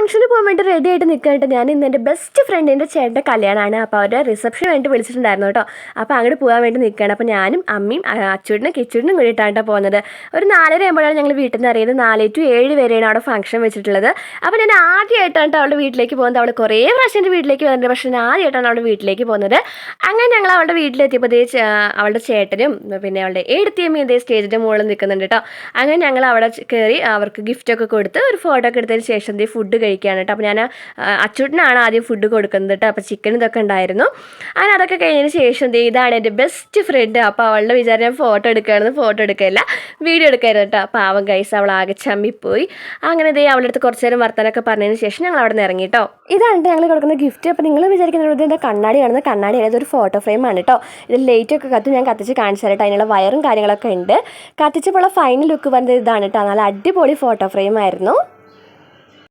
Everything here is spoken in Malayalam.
ഫംഗ്ഷന് പോകാൻ വേണ്ടി റെഡി ആയിട്ട് നിൽക്കാനായിട്ട് ഞാൻ ഇന്ന് എന്റെ ബെസ്റ്റ് ഫ്രണ്ടിന്റെ ചേട്ടന്റെ കല്യാണമാണ്. അപ്പോൾ അവരുടെ റിസപ്ഷൻ വേണ്ടി വിളിച്ചിട്ടുണ്ടായിരുന്നു കേട്ടോ. അപ്പോൾ അങ്ങോട്ട് പോകാൻ വേണ്ടി നിൽക്കുകയാണ്. അപ്പോൾ ഞാനും അമ്മയും അച്ചൂടിനും കിച്ചൂടിനും കൂടിയിട്ടാണ് പോകുന്നത്. ഒരു നാലര ആകുമ്പോഴാണ് ഞങ്ങൾ വീട്ടിൽ നിന്ന് അറിയുന്നത് നാല് ടു ഏഴ് വരെയാണ് അവിടെ ഫംഗ്ഷൻ വെച്ചിട്ടുള്ളത്. അപ്പോൾ ഞാൻ ആദ്യമായിട്ടാണ് അവളുടെ വീട്ടിലേക്ക് പോകുന്നത്. അവൾ കുറേ പ്രാവശ്യം എന്റെ വീട്ടിലേക്ക് വന്നിട്ടുണ്ട്. പക്ഷേ ഞാൻ ആദ്യമായിട്ടാണ് അവളുടെ വീട്ടിലേക്ക് പോകുന്നത്. അങ്ങനെ ഞങ്ങൾ അവളുടെ വീട്ടിലെത്തിയപ്പോൾ ദേ അവളുടെ ചേട്ടനും പിന്നെ അവളുടെ ഏടുത്തിയമ്മയും ഇതേ സ്റ്റേജിന്റെ മുകളിൽ നിൽക്കുന്നുണ്ട് കേട്ടോ. അങ്ങനെ ഞങ്ങൾ അവിടെ കയറി അവർക്ക് ഗിഫ്റ്റൊക്കെ കൊടുത്ത് ഒരു ഫോട്ടോ ഒക്കെ എടുത്തതിന് ശേഷം ദേ ഫുഡ് കഴിക്കുകയാണ് കേട്ടോ. അപ്പോൾ ഞാൻ അച്ചൂട്ടിനാണ് ആദ്യം ഫുഡ് കൊടുക്കുന്നത് കേട്ടോ. അപ്പോൾ ചിക്കൻ ഇതൊക്കെ ഉണ്ടായിരുന്നു. അങ്ങനെ അതൊക്കെ കഴിഞ്ഞതിന് ശേഷം ഇതാണ് എന്റെ ബെസ്റ്റ് ഫ്രണ്ട് അപ്പോൾ അവളുടെ വിചാരം ഞാൻ ഫോട്ടോ എടുക്കുകയാണെന്ന് ഫോട്ടോ എടുക്കുകയല്ല. വീഡിയോ എടുക്കായിരുന്നു കേട്ടോ. പാവം ഗൈസ് അവൾ ആകെ ചമ്മിപ്പോയി. അങ്ങനെ ഇതേ അവളുടെ അടുത്ത് കുറച്ച് നേരം വർത്തനൊക്കെ പറഞ്ഞതിന് ശേഷം ഞങ്ങൾ അവിടെ നിന്ന് ഇറങ്ങി കേട്ടോ. ഇതാണ് ഞങ്ങൾ കൊടുക്കുന്ന ഗിഫ്റ്റ് അപ്പോൾ നിങ്ങൾ വിചാരിക്കുന്നത് എന്റെ കണ്ണാടി കാണുന്ന കണ്ണാടി അതായത് ഒരു ഫോട്ടോ ഫ്രെയിമാണ് കേട്ടോ. ഇത് ലൈറ്റ് ഒക്കെ കത്തി ഞാൻ കത്തിച്ച് കാണിച്ചു തരട്ടെ അതിനുള്ള വയറും കാര്യങ്ങളൊക്കെ ഉണ്ട്. കത്തിച്ചപ്പോൾ ഫൈനൽ ലുക്ക് വന്നത് ഇതാണ് കേട്ടോ. നല്ല അടിപൊളി ഫോട്ടോ ഫ്രെയിം ആയിരുന്നു.